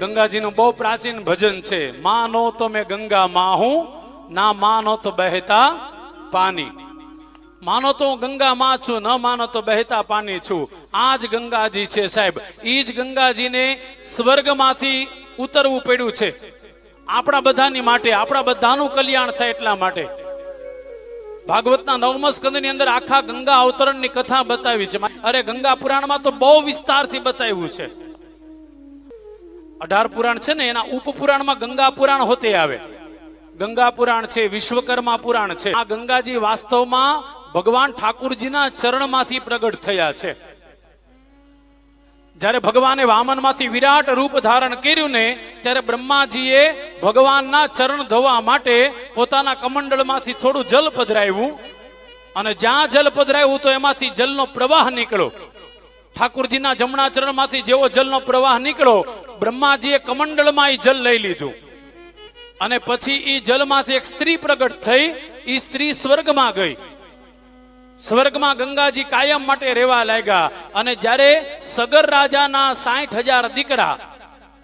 ગંગાજીનું બહુ પ્રાચીન ભજન છે. માનો તો મેં ગંગા માં હું ના માનો તો બહેતા પાણી માનો તો હું ગંગા માં છું, ન માનો તો બહેતા પાણી છું. આ જ ગંગાજી છે સાહેબ. ઈ જ ગંગાજીને સ્વર્ગમાંથી ઉતરવું પડ્યું છે. આપણા બધાની માટે, આપણા બધાનું કલ્યાણ થાય એટલા માટે. ભાગવતના નવમ સ્કંદની અંદર આખા ગંગા અવતરણની કથા બતાવી છે. અરે ગંગા પુરાણમાં તો બહુ વિસ્તારથી બતાવ્યું છે. અઢાર પુરાણ છે ને, એના ઉપપુરાણમાં ગંગા પુરાણ હોતે આવે. ગંગા પુરાણ છે, વિશ્વકર્મા પુરાણ છે. આ ગંગાજી વાસ્તવમાં ભગવાન ઠાકુરજીના ચરણમાંથી પ્રગટ થયા છે. જ્યારે ભગવાને વામનમાંથી વિરાટ રૂપ ધારણ કર્યું ને, ત્યારે બ્રહ્માજીએ ભગવાનના ચરણ ધોવા માટે પોતાના કમંડળમાંથી થોડું જલ પધરાવ્યું. અને જ્યાં જલ પધરાવ્યું તો એમાંથી જલનો પ્રવાહ નીકળ્યો. ઠાકુરજીના જમણા ચરણમાંથી જેવો જલનો પ્રવાહ નીકળ્યો, બ્રહ્માજીએ કમંડળમાં એ જલ લઈ લીધું. અને પછી એ જલમાંથી એક સ્ત્રી પ્રગટ થઈ એ સ્ત્રી સ્વર્ગમાં ગઈ. સ્વર્ગમાં ગંગાજી કાયમ માટે રહેવા લાગ્યા અને જ્યારે સગર રાજાના સાઠ હજાર દીકરા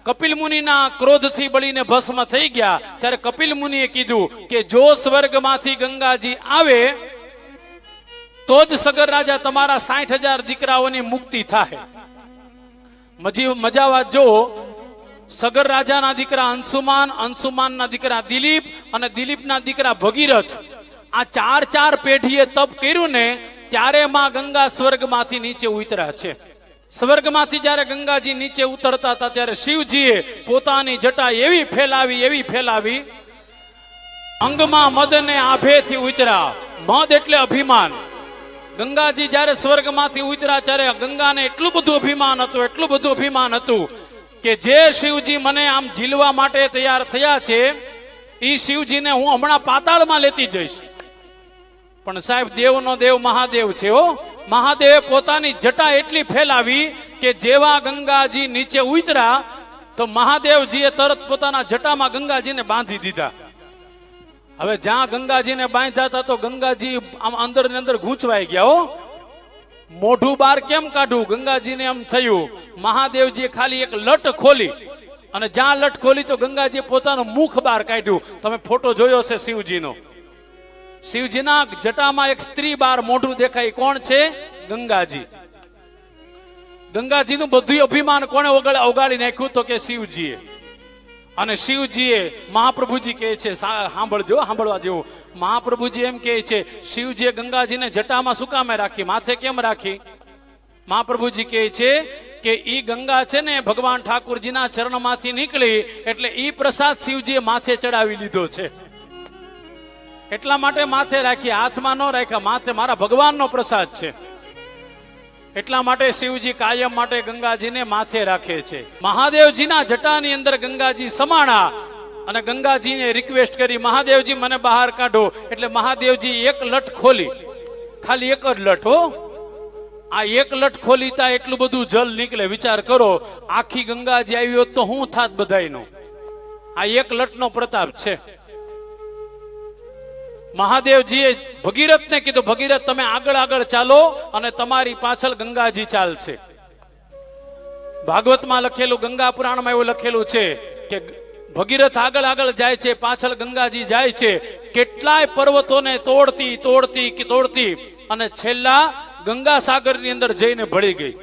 કપિલ મુનિના ક્રોધથી બળીને ભસ્મ થઈ ગયા, ત્યારે કપિલ મુનિએ કીધું કે જો સ્વર્ગમાંથી ગંગાજી આવે તો જ સગર રાજા તમારા સાઠ હજાર દીકરાઓની મુક્તિ થાય મજી મજા વાત જો, સગર રાજાના દીકરા અંશુમાન, અંશુમાનના દીકરા દિલીપ અને દિલીપના દીકરા ભગીરથ આ ચાર ચાર પેઢીએ તપ કર્યું ને, ત્યારે માં ગંગા સ્વર્ગમાંથી નીચે ઉતર્યા છે. સ્વર્ગમાંથી જ્યારે ગંગાજી નીચે ઉતરતા હતા, ત્યારે શિવજીએ પોતાની જટા એવી ફેલાવી એવી ફેલાવી, અંગમાં મદને આભેથી ઉતર્યા. મદ એટલે અભિમાન. ગંગાજી જ્યારે સ્વર્ગમાંથી ઉતર્યા ત્યારે ગંગાને એટલું બધું અભિમાન હતું, એટલું બધું અભિમાન હતું કે જે શિવજી મને આમ ઝીલવા માટે તૈયાર થયા છે, એ શિવજીને હું હમણાં પાતાળમાં લેતી જઈશ. પણ સાહેબ, દેવનો દેવ મહાદેવ છે હો. મહાદેવે પોતાની જટા એટલી ફેલાવી કે જેવા ગંગાજી નીચે ઉતરા તો મહાદેવજીએ તરત પોતાના જટામાં ગંગાજીને બાંધી દીધા. હવે જ્યાં ગંગાજીને બાંધ્યા હતા તો ગંગાજી આમ અંદર ને અંદર ગૂંચવાઈ ગયા હો. મોઢું બાર કેમ કાઢવું? ગંગાજીને એમ થયું, મહાદેવજીએ ખાલી એક લટ ખોલી. અને જ્યાં લટ ખોલી તો ગંગાજીએ પોતાનું મુખ બહાર કાઢ્યું. તમે ફોટો જોયો છે શિવજીનો. શિવજીના જટામાં એક સ્ત્રી બાર મોઢું દેખાય. કોણ છે? ગંગાજી. ગંગાજીનું બધું અભિમાન કોણે ઓગળ નાખ્યું? તો કે શિવજીએ. અને શિવજીએ મહાપ્રભુજી કહે છે સાંભળજો, સાંભળવા જેવું. મહાપ્રભુજી એમ કહે છે, શિવજીએ ગંગાજીને જટામાં શું કામે રાખી? માથે કેમ રાખી? મહાપ્રભુજી કહે છે કે, ઈ ગંગા છે ને, ભગવાન ઠાકુરજીના ચરણમાંથી નીકળી, એટલે ઈ પ્રસાદ શિવજીએ માથે ચડાવી લીધો છે. એટલા માટે માથે રાખી, હાથમાં ન રાખ્યા, માથે મારા ભગવાનનો પ્રસાદ છે. એટલા માટે શિવજી કાયમ માટે ગંગાજીને માથે રાખે છે. મહાદેવજીના જટાની અંદર ગંગાજી સમાણા અને ગંગાજીને રિક્વેસ્ટ કરી, મહાદેવજી, મને બહાર કાઢો. એટલે મહાદેવજી એક લટ ખોલી. ખાલી એક જ લટ હો. આ એક લટ ખોલીતા એટલું બધું જલ નીકળે. વિચાર કરો, આખી ગંગાજી આવી હોત તો હું થાત બધાયનો. આ એક લટનો પ્રતાપ છે. મહાદેવજીએ ભગીરથને કીધું, ભગીરથ, તમે આગળ આગળ ચાલો અને તમારી પાછળ ગંગાજી ચાલશે. ભાગવતમાં લખેલું ગંગા પુરાણમાં એવું લખેલું છે કે ભગીરથ આગળ આગળ જાય છે, પાછળ ગંગાજી જાય છે. કેટલાય પર્વતોને તોડતી તોડતી કે તોડતી અને છેલ્લા ગંગા સાગરની અંદર જઈને ભળી ગઈ.